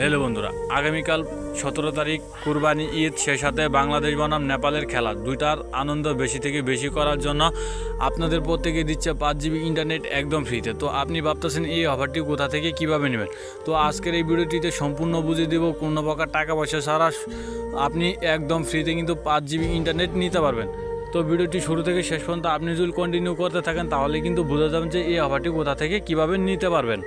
Hello বন্ধুরা, আগামীকাল সতেরো তারিখ কুরবানি ঈদ, সেই সাথে বাংলাদেশ বনাম নেপালের খেলা। দুইটার আনন্দ বেশি থেকে বেশি করার জন্য আপনাদের প্রত্যেকে দিচ্ছে পাঁচ জিবি ইন্টারনেট একদম ফ্রিতে। তো আপনি ভাবতেছেন এই অফারটি কোথা থেকে কীভাবে নেবেন? তো আজকের এই ভিডিওটিতে সম্পূর্ণ বুঝিয়ে দেবো কোনো প্রকার টাকা পয়সা ছাড়া আপনি একদম ফ্রিতে কিন্তু পাঁচ জিবি ইন্টারনেট নিতে পারবেন। তো ভিডিওটি শুরু থেকে শেষ পর্যন্ত আপনি যদি কন্টিনিউ করতে থাকেন, তাহলে কিন্তু বোঝা যাবেন যে এই অফারটি কোথা থেকে কীভাবে নিতে পারবেন।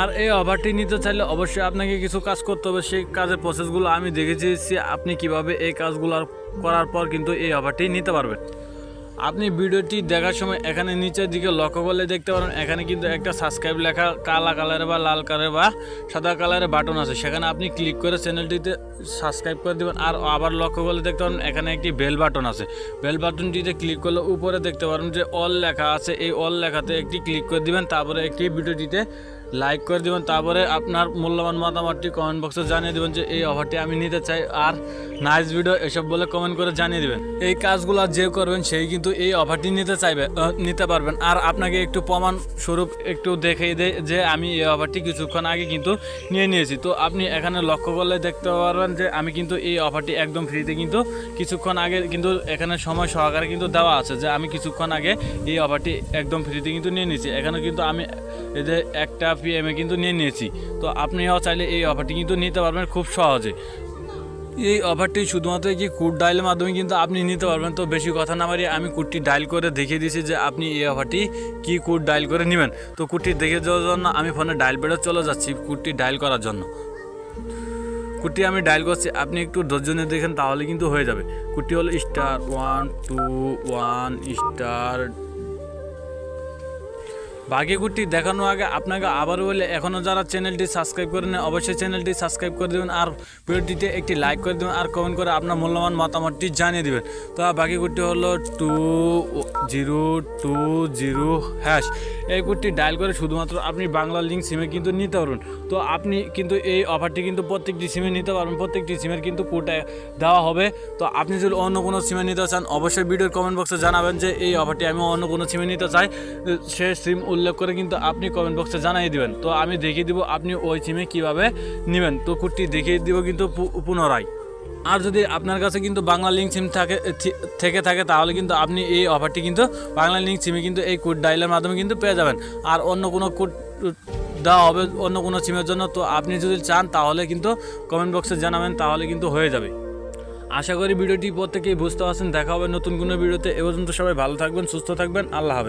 আর এই অফারটি নিতে চাইলে অবশ্যই আপনাকে কিছু কাজ করতে হবে। সেই কাজের প্রসেসগুলো আমি দেখেছি আপনি কীভাবে এই কাজগুলো করার পর কিন্তু এই অফারটি নিতে পারবেন। আপনি ভিডিওটি দেখার সময় এখানে নিচের দিকে লক্ষ্য করলে দেখতে পারেন, এখানে কিন্তু একটা সাবস্ক্রাইব লেখা কালা কালারের বা লাল কালারের বা সাদা কালারের বাটন আছে। সেখানে আপনি ক্লিক করে চ্যানেলটিতে সাবস্ক্রাইব করে দেবেন আর আবার লক্ষ্য করলে দেখতে পারেন, এখানে একটি বেল বাটন আছে। বেল বাটনটিতে ক্লিক করলে উপরে দেখতে পারেন যে অল লেখা আছে। এই অল লেখাতে একটি ক্লিক করে দিবেন, তারপরে একটি ভিডিওটিতে লাইক করে দেবেন, তারপরে আপনার মূল্যবান মতামতটি কমেন্ট বক্সে জানিয়ে দেবেন যে এই অফারটি আমি নিতে চাই। আর নাইস ভিডিও এসব বলে কমেন্ট করে জানিয়ে দেবেন। এই কাজগুলো যে করবেন, সেই কিন্তু এই অফারটি নিতে চাইবে নিতে পারবেন। আর আপনাকে একটু প্রমাণ স্বরূপ একটু দেখিয়ে দেয় যে আমি এই অফারটি কিছুক্ষণ আগে কিন্তু নিয়ে নিয়েছি। তো আপনি এখানে লক্ষ্য করলে দেখতে পারবেন যে আমি কিন্তু এই অফারটি একদম ফ্রিতে কিন্তু কিছুক্ষণ আগে কিন্তু এখানে সময় সহকারে কিন্তু দেওয়া আছে যে আমি কিছুক্ষণ আগে এই অফারটি একদম ফ্রিতে কিন্তু নিয়ে নিয়েছি। এখানে কিন্তু আমি এদের একটা পিএমে কিন্তু নিয়ে নিয়েছি। তো আপনিও চাইলে এই অফারটি কিন্তু নিতে পারবেন খুব সহজে। এই অফারটি শুধুমাত্র কি কোড ডায়ালের মাধ্যমে কিন্তু আপনি নিতে পারবেন। তো বেশি কথা না বাড়িয়ে আমি কোডটি ডায়াল করে দেখিয়ে দিয়েছি যে আপনি এই অফারটি কি কোড ডায়াল করে নেবেন। তো কোডটি দেখে যাওয়ার জন্য আমি ফোনে ডায়াল পেডে চলে যাচ্ছি কোডটি ডায়াল করার জন্য। কোডটি আমি ডায়াল করছি, আপনি একটু ধৈর্য দেখেন তাহলে কিন্তু হয়ে যাবে। কোডটি হলো star one two one star বাকি কুটি দেখানোর আগে আপনাকে আবারও বলে, এখনও যারা চ্যানেলটি সাবস্ক্রাইব করে নেন অবশ্যই চ্যানেলটি সাবস্ক্রাইব করে দেবেন আর ভিডিওটিতে একটি লাইক করে দেবেন আর কমেন্ট করে আপনার মূল্যবান মতামতটি জানিয়ে দেবেন। তো বাকি কুটি হলো two zero two zero hash. এই কুটি ডায়াল করে শুধুমাত্র আপনি বাংলা লিঙ্ক সিমে কিন্তু নিতে পারবেন। তো আপনি কিন্তু এই অফারটি কিন্তু প্রত্যেকটি সিমে নিতে পারবেন। প্রত্যেকটি সিমের কিন্তু কোড দেওয়া হবে। তো আপনি যদি অন্য কোনো সিমে নিতে চান, অবশ্যই ভিডিওর কমেন্ট বক্সে জানাবেন যে এই অফারটি আমি অন্য কোনো সিমে নিতে চাই। সে সিম উল্লেখ করে কিন্তু আপনি কমেন্ট বক্সে জানিয়ে দিবেন। তো আমি দেখিয়ে দিব আপনি ওই সিমে কীভাবে নেবেন। তো কোডটি দেখিয়ে দিব কিন্তু পুনরায়। আর যদি আপনার কাছে কিন্তু বাংলা লিঙ্ক সিম থাকে থেকে থাকে, তাহলে কিন্তু আপনি এই অফারটি কিন্তু বাংলা লিঙ্ক সিমে কিন্তু এই কোড ডাইলের মাধ্যমে কিন্তু পেয়ে যাবেন। আর অন্য কোনো কোড দেওয়া হবে অন্য কোনো সিমের জন্য, তো আপনি যদি চান, তাহলে কিন্তু কমেন্ট বক্সে জানাবেন, তাহলে কিন্তু হয়ে যাবে। আশা করি ভিডিওটি প্রত্যেকেই বুঝতে পারছেন। দেখা হবে নতুন কোনো ভিডিওতে। এ পর্যন্ত সবাই ভালো থাকবেন, সুস্থ থাকবেন। আল্লাহ হাফেজ।